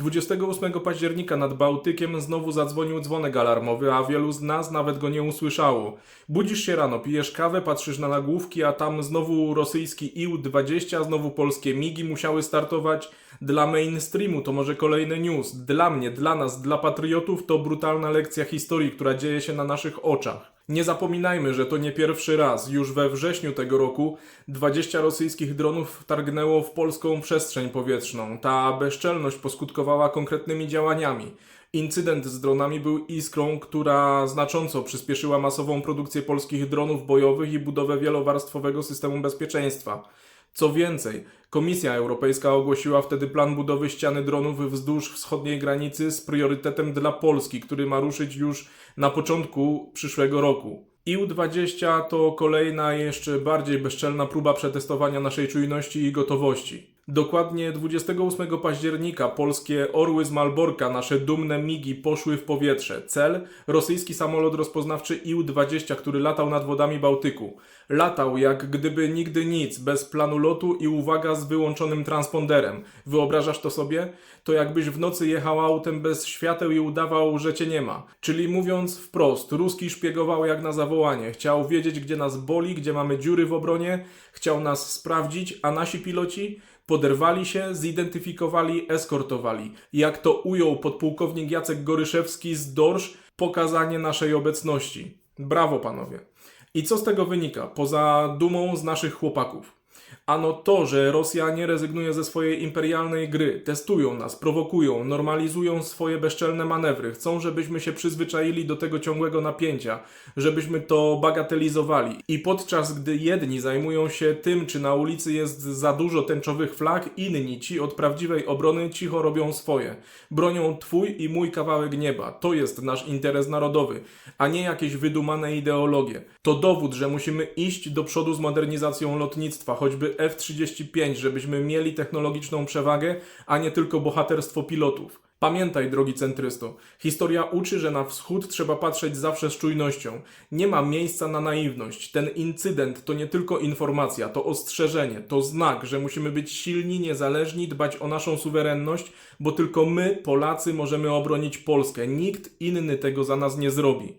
28 października nad Bałtykiem znowu zadzwonił dzwonek alarmowy, a wielu z nas nawet go nie usłyszało. Budzisz się rano, pijesz kawę, patrzysz na nagłówki, a tam znowu rosyjski IU-20, znowu polskie MIGI musiały startować. Dla mainstreamu to może kolejny news. Dla mnie, dla nas, dla patriotów to brutalna lekcja historii, która dzieje się na naszych oczach. Nie zapominajmy, że to nie pierwszy raz. Już we wrześniu tego roku 20 rosyjskich dronów wtargnęło w polską przestrzeń powietrzną. Ta bezczelność poskutkowała konkretnymi działaniami. Incydent z dronami był iskrą, która znacząco przyspieszyła masową produkcję polskich dronów bojowych i budowę wielowarstwowego systemu bezpieczeństwa. Co więcej, Komisja Europejska ogłosiła wtedy plan budowy ściany dronów wzdłuż wschodniej granicy z priorytetem dla Polski, który ma ruszyć już na początku przyszłego roku. IU-20 to kolejna jeszcze bardziej bezczelna próba przetestowania naszej czujności i gotowości. Dokładnie 28 października polskie orły z Malborka, nasze dumne migi, poszły w powietrze. Cel rosyjski samolot rozpoznawczy IU-20, który latał nad wodami Bałtyku. Latał jak gdyby nigdy nic, bez planu lotu i uwaga z wyłączonym transponderem. Wyobrażasz to sobie? To jakbyś w nocy jechał autem bez świateł i udawał, że cię nie ma. Czyli mówiąc wprost, ruski szpiegował jak na zawołanie. Chciał wiedzieć, gdzie nas boli, gdzie mamy dziury w obronie, chciał nas sprawdzić, a nasi piloci Poderwali się, zidentyfikowali, eskortowali. Jak to ujął podpułkownik Jacek Goryszewski z Dorsz, pokazanie naszej obecności. Brawo, panowie. I co z tego wynika, poza dumą z naszych chłopaków? Ano to, że Rosja nie rezygnuje ze swojej imperialnej gry, testują nas, prowokują, normalizują swoje bezczelne manewry, chcą, żebyśmy się przyzwyczaili do tego ciągłego napięcia, żebyśmy to bagatelizowali. I podczas gdy jedni zajmują się tym, czy na ulicy jest za dużo tęczowych flag, inni, ci od prawdziwej obrony, cicho robią swoje. Bronią twój i mój kawałek nieba. To jest nasz interes narodowy, a nie jakieś wydumane ideologie. To dowód, że musimy iść do przodu z modernizacją lotnictwa, choćby F-35, żebyśmy mieli technologiczną przewagę, a nie tylko bohaterstwo pilotów. Pamiętaj, drogi centrysto, historia uczy, że na wschód trzeba patrzeć zawsze z czujnością. Nie ma miejsca na naiwność. Ten incydent to nie tylko informacja, to ostrzeżenie, to znak, że musimy być silni, niezależni, dbać o naszą suwerenność, bo tylko my, Polacy, możemy obronić Polskę. Nikt inny tego za nas nie zrobi.